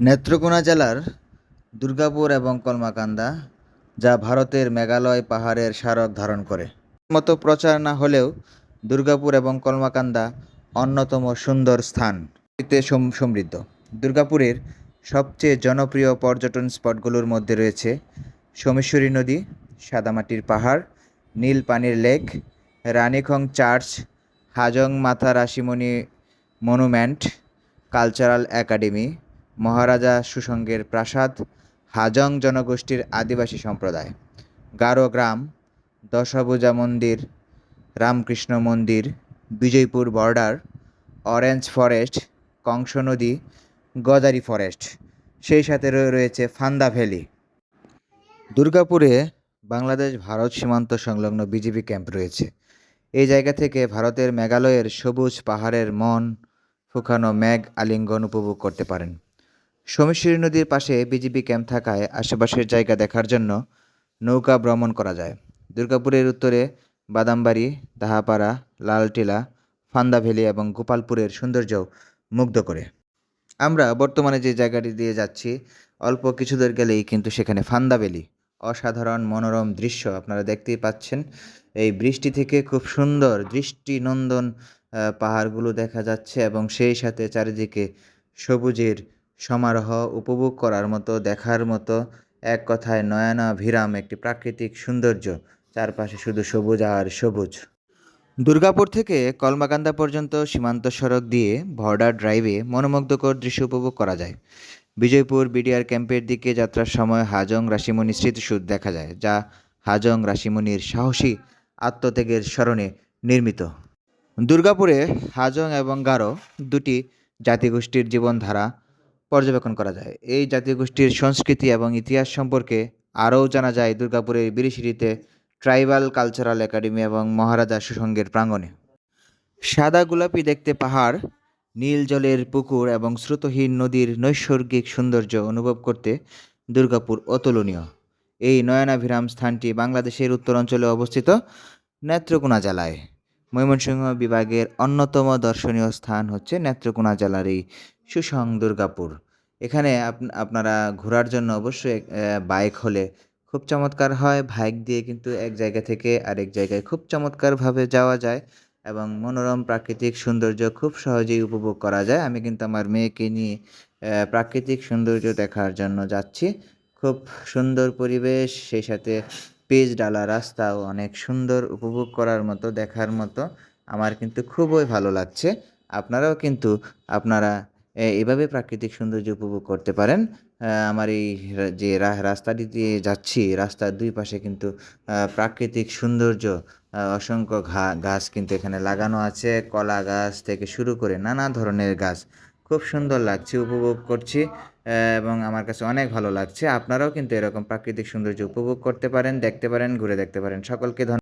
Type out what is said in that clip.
নেত্রকোনা জেলার দুর্গাপুর এবং কলমাকান্দা, যা ভারতের মেঘালয় পাহাড়ের স্মারক ধারণ করে। মতো প্রচার না হলেও দুর্গাপুর এবং কলমাকান্দা অন্যতম সুন্দর স্থান। সমৃদ্ধ। দুর্গাপুরের সবচেয়ে জনপ্রিয় পর্যটন স্পটগুলোর মধ্যে রয়েছে সোমেশ্বরী নদী, সাদামাটির পাহাড়, নীল পানির লেক, রানীখং চার্চ, হাজং মাথা Rashimoni monument, cultural academy Maharaja সুসঙ্গের প্রাসাদ, হাজং জনগোষ্ঠীর আদিবাসী সম্প্রদায়, গারো গ্রাম, দশভুজা মন্দির, রামকৃষ্ণ মন্দির, Bijoypur border, orange forest, Kangsha নদী গদারি ফরেস্ট, সেই সাথে রয়েছে ফান্দা ভ্যালি। দুর্গাপুরে বাংলাদেশ ভারত সীমান্ত সংলগ্ন বিজিবি ক্যাম্প রয়েছে। এই জায়গা থেকে ভারতের মেঘালয়ের সবুজ পাহাড়ের মন, ফুকানো মেঘ আলিঙ্গন উপভোগ করতে পারেন। সোমেশ্বরী নদীর পাশে বিজিবি ক্যাম্প থাকায় আশেপাশের জায়গা দেখার জন্য নৌকা ভ্রমণ করা যায়। দুর্গাপুরের উত্তরে বাদামবাড়ি, দাহাপাড়া, লালটিলা, ফান্দা ভ্যালি এবং গোপালপুরের সৌন্দর্য মুগ্ধ করে। আমরা বর্তমানে যে জায়গাটি দিয়ে যাচ্ছি, অল্প কিছু দূর গেলেই কিন্তু সেখানে ফান্দা ভ্যালি, অসাধারণ মনোরম দৃশ্য আপনারা দেখতেই পাচ্ছেন। এই বৃষ্টি থেকে খুব সুন্দর দৃষ্টিনন্দন পাহাড়গুলো দেখা যাচ্ছে এবং সেই সাথে চারিদিকে সবুজের সমারোহ উপভোগ করার মতো, দেখার মতো, এক কথায় নয়না ভিরাম একটি প্রাকৃতিক সৌন্দর্য। চারপাশে শুধু সবুজ আর সবুজ। দুর্গাপুর থেকে কলমাকান্দা পর্যন্ত সীমান্ত সড়ক দিয়ে বর্ডার ড্রাইভে মনোমুগ্ধকর দৃশ্য উপভোগ করা যায়। বিজয়পুর বিডিআর ক্যাম্পের দিকে যাত্রার সময় হাজং রাশিমণি স্মৃতিসূদ দেখা যায়, যা হাজং রাশিমণির সাহসী আত্মত্যাগের স্মরণে নির্মিত। দুর্গাপুরে হাজং এবং গারো দুটি জাতিগোষ্ঠীর জীবনধারা পর্যবেক্ষণ করা যায়। এই জাতিগোষ্ঠীর সংস্কৃতি এবং ইতিহাস সম্পর্কে আরও জানা যায় দুর্গাপুরের বিরিশিরিতে ট্রাইবাল কালচারাল একাডেমি এবং মহারাজা সুসঙ্গের প্রাঙ্গণে। সাদা গোলাপি দেখতে পাহাড়, নীল জলের পুকুর এবং স্রোতহীন নদীর নৈসর্গিক সৌন্দর্য অনুভব করতে দুর্গাপুর অতুলনীয়। এই নয়নাভিরাম স্থানটি বাংলাদেশের উত্তরাঞ্চলে অবস্থিত নেত্রকোনা জেলায়। ময়মনসিংহ বিভাগের অন্যতম দর্শনীয় স্থান হচ্ছে নেত্রকোনা জেলার এই সুসং দুর্গাপুর। এখানে আপ- আপনারা ঘোরার জন্য অবশ্যই বাইক হলে খুব চমৎকার হয়। বাইক দিয়ে কিন্তু এক জায়গা থেকে আরেক জায়গায় খুব চমৎকারভাবে যাওয়া যায় এবং মনোরম প্রাকৃতিক সৌন্দর্য খুব সহজেই উপভোগ করা যায়। আমি কিন্তু আমার মেয়েকে নিয়ে প্রাকৃতিক সৌন্দর্য দেখার জন্য যাচ্ছি। খুব সুন্দর পরিবেশ, সেই সাথে পেজ ডালা রাস্তাও অনেক সুন্দর উপভোগ করার মতো, দেখার মতো। আমার কিন্তু খুবই ভালো লাগছে। আপনারাও কিন্তু আপনারা এভাবে প্রাকৃতিক সৌন্দর্য উপভোগ করতে পারেন। আমার এই যে রাস্তাটি দিয়ে যাচ্ছি, রাস্তার দুই পাশে কিন্তু প্রাকৃতিক সৌন্দর্য অসংখ্য ঘা, গাছ কিন্তু এখানে লাগানো আছে, কলা গাছ থেকে শুরু করে নানা ধরনের গাছ। খুব সুন্দর লাগছে, উপভোগ করছি এবং আমার কাছে অনেক ভালো লাগছে। আপনারাও কিন্তু এরকম প্রাকৃতিক সৌন্দর্য উপভোগ করতে পারেন, দেখতে পারেন, ঘুরে দেখতে পারেন। সকলকে ধন্যবাদ